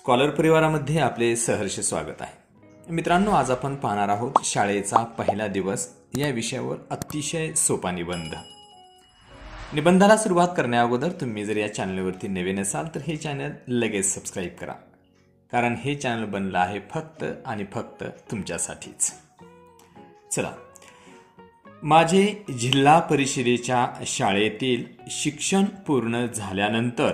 Scholar परिवारामध्ये आपले सहर्ष स्वागत आहे. मित्रांनो आज आपण पाहणार आहोत शाळेचा पहिला दिवस या विषयावर अतिशय सोपा निबंध. निबंधाला सुरुवात करण्याअगोदर तुम्ही जर या चॅनलवरती नवीन असाल तर हे चॅनल लगेच सबस्क्राईब करा. कारण हे चॅनल बनलं आहे फक्त आणि फक्त तुमच्यासाठीच. चला. माझे जिल्हा परिषदेच्या शाळेतील शिक्षण पूर्ण झाल्यानंतर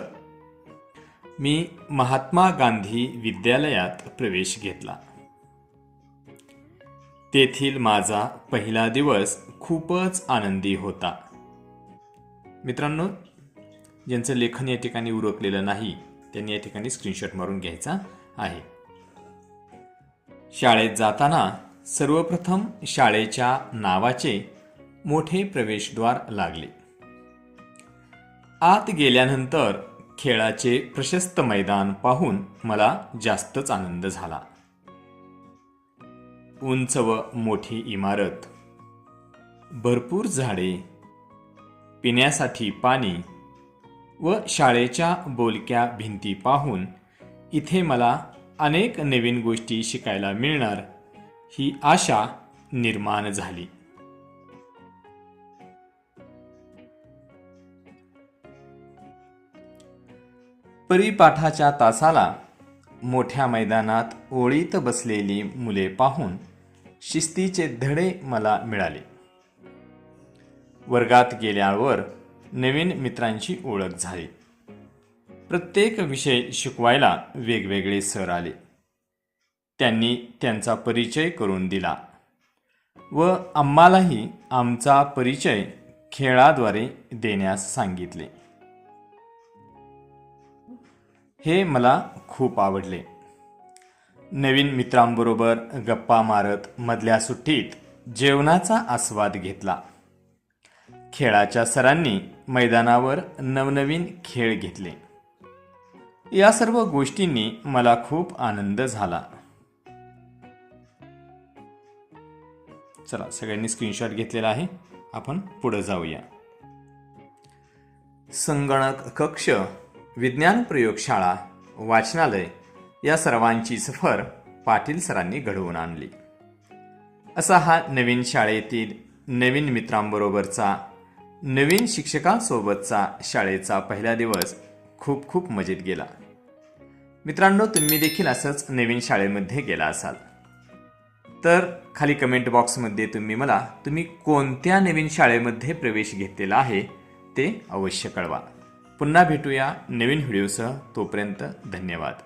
मी महात्मा गांधी विद्यालयात प्रवेश घेतला. तेथील माझा पहिला दिवस खूपच आनंदी होता. मित्रांनो ज्यांचं लेखन या ठिकाणी उरकलेलं नाही त्यांनी या ठिकाणी स्क्रीनशॉट मारून घ्यायचा आहे. शाळेत जाताना सर्वप्रथम शाळेच्या नावाचे मोठे प्रवेशद्वार लागले. आत गेल्यानंतर खेळाचे प्रशस्त मैदान पाहून मला जास्तच आनंद झाला. उंच व मोठी इमारत भरपूर झाडे पिण्यासाठी पाणी व शाळेच्या बोलक्या भिंती पाहून इथे मला अनेक नवीन गोष्टी शिकायला मिळणार ही आशा निर्माण झाली. परिपाठाच्या तासाला मोठ्या मैदानात ओळीत बसलेली मुले पाहून शिस्तीचे धडे मला मिळाले. वर्गात गेल्यावर नवीन मित्रांची ओळख झाली. प्रत्येक विषय शिकवायला वेगवेगळे सर आले. त्यांनी त्यांचा परिचय करून दिला व आम्हालाही आमचा परिचय खेळाद्वारे देण्यास सांगितले. हे मला खूप आवडले. नवीन मित्रांबरोबर गप्पा मारत मधल्या सुट्टीत जेवणाचा आस्वाद घेतला. खेळाच्या सरांनी मैदानावर नवनवीन खेळ घेतले. या सर्व गोष्टींनी मला खूप आनंद झाला. चला सगळ्यांनी स्क्रीनशॉट घेतलेला आहे. आपण पुढे जाऊया. संगणक कक्ष विज्ञान प्रयोगशाळा वाचनालय या सर्वांची सफर पाटील सरांनी घडवून आणली. असा हा नवीन शाळेतील नवीन मित्रांबरोबरचा नवीन शिक्षकांसोबतचा शाळेचा पहिला दिवस खूप खूप मजेत गेला. मित्रांनो तुम्ही देखील असंच नवीन शाळेमध्ये गेला असाल. तर खाली कमेंट बॉक्समध्ये तुम्ही मला तुम्ही कोणत्या नवीन शाळेमध्ये प्रवेश घेतलेला आहे ते अवश्य कळवा. पुन्हा भेटूया नवीन व्हिडिओसह. तोपर्यंत धन्यवाद.